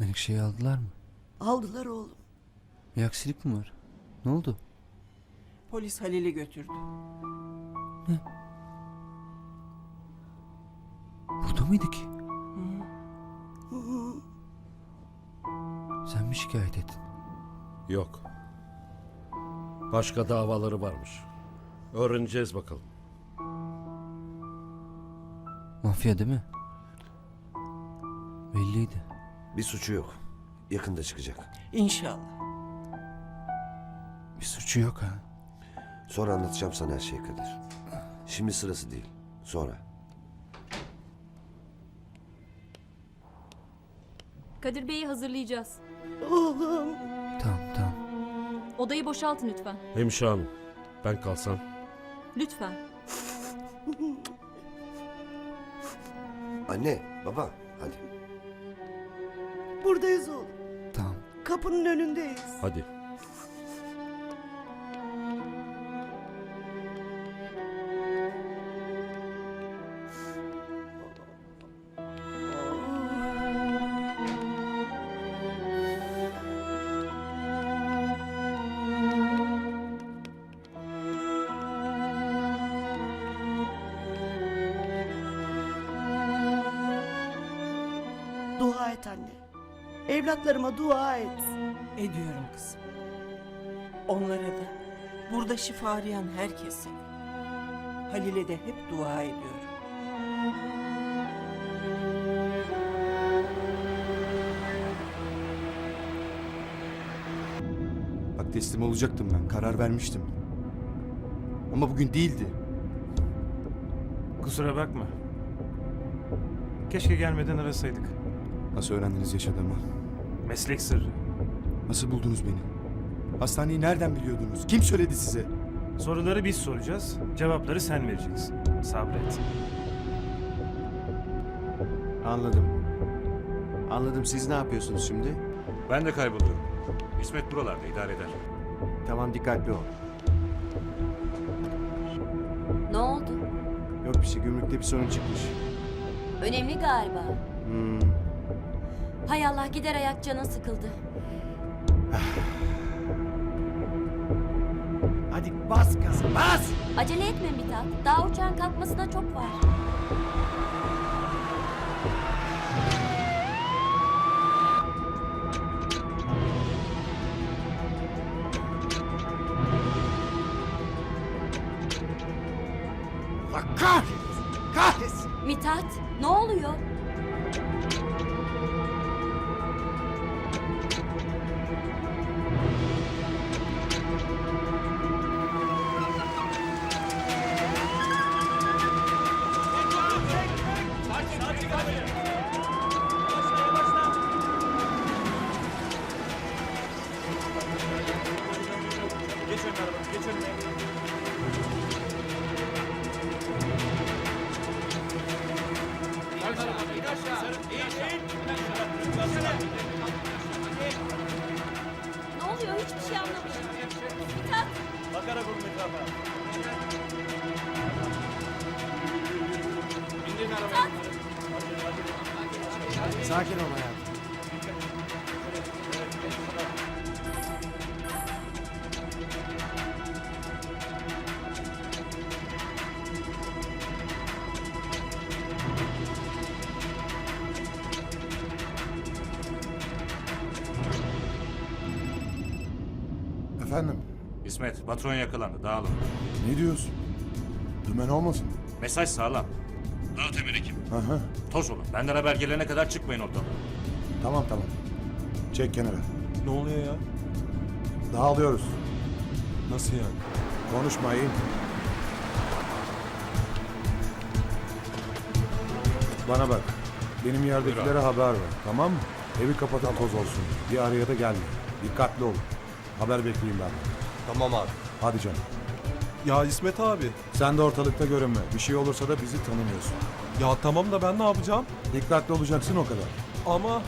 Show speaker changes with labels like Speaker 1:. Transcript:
Speaker 1: Menekşe'yi aldılar mı?
Speaker 2: Aldılar oğlum.
Speaker 1: Bir aksilik mi var? Ne oldu?
Speaker 2: Polis Halil'i götürdü.
Speaker 1: Burada mıydı ki? Sen mi şikayet ettin?
Speaker 3: Yok. Başka davaları varmış. Öğreneceğiz bakalım.
Speaker 1: Mafya değil mi? Belliydi.
Speaker 4: Bir suçu yok. Yakında çıkacak.
Speaker 2: İnşallah.
Speaker 1: Bir suçu yok ha.
Speaker 4: Sonra anlatacağım sana her şeyi Kadir. Şimdi sırası değil. Sonra.
Speaker 5: Kadir Bey'i hazırlayacağız.
Speaker 2: Oğlum.
Speaker 1: Tamam tamam.
Speaker 5: Odayı boşaltın lütfen.
Speaker 3: Hemşire hanım, ben kalsam.
Speaker 5: Lütfen.
Speaker 4: Anne, baba.
Speaker 2: Buradayız oğlum.
Speaker 1: Tamam.
Speaker 2: Kapının önündeyiz.
Speaker 3: Hadi.
Speaker 2: Dua et anne. Evlatlarıma dua et. Ediyorum kızım. Onlara da, burada şifa arayan herkese. Halil'e de hep dua ediyorum.
Speaker 6: Bak teslim olacaktım ben. Karar vermiştim. Ama bugün değildi.
Speaker 7: Kusura bakma. Keşke gelmeden arasaydık.
Speaker 6: Nasıl öğrendiniz yaşadığımı?
Speaker 7: Meslek sırrı.
Speaker 6: Nasıl buldunuz beni? Hastaneyi nereden biliyordunuz? Kim söyledi size?
Speaker 7: Soruları biz soracağız, cevapları sen vereceksin. Sabret.
Speaker 8: Anladım. Anladım. Siz ne yapıyorsunuz şimdi?
Speaker 9: Ben de kayboluyorum. İsmet buralarda idare eder.
Speaker 8: Tamam dikkatli ol.
Speaker 10: Ne oldu?
Speaker 8: Yok bir şey. Gümrükte bir sorun çıkmış.
Speaker 10: Önemli galiba.
Speaker 8: Hmm.
Speaker 10: Hay Allah gider ayak canın sıkıldı.
Speaker 8: Hadi bas gaza bas!
Speaker 10: Acele etme Mithat. Daha uçağın kalkmasına çok var.
Speaker 8: Allah kahretsin! Kahretsin!
Speaker 10: Mithat ne oluyor?
Speaker 8: Sakin ol hayatım.
Speaker 11: Efendim,
Speaker 9: İsmet, patron yakalandı. Dağılın.
Speaker 11: ne diyorsun? Dümen olmasın?
Speaker 9: Mesaj sağlam. Dağıt emir ekip.
Speaker 11: Hı hı.
Speaker 9: Toz olun. Benden haber gelene kadar çıkmayın ortadan.
Speaker 11: Tamam tamam. Çek kenara.
Speaker 7: Ne oluyor ya?
Speaker 11: Dağılıyoruz.
Speaker 7: Nasıl yani?
Speaker 11: Konuşmayın. Bana bak. Benim yerdekilere haber ver. Tamam mı? Evi kapatın toz olsun. Bir araya da gelme. Dikkatli olun. Haber bekleyeyim ben.
Speaker 6: Tamam abi.
Speaker 11: Hadi canım.
Speaker 7: Ya İsmet abi.
Speaker 11: Sen de ortalıkta görünme. Bir şey olursa da bizi tanımıyorsun.
Speaker 7: Ya tamam da ben ne yapacağım?
Speaker 11: Dikkatli olacaksın o kadar.
Speaker 7: Ama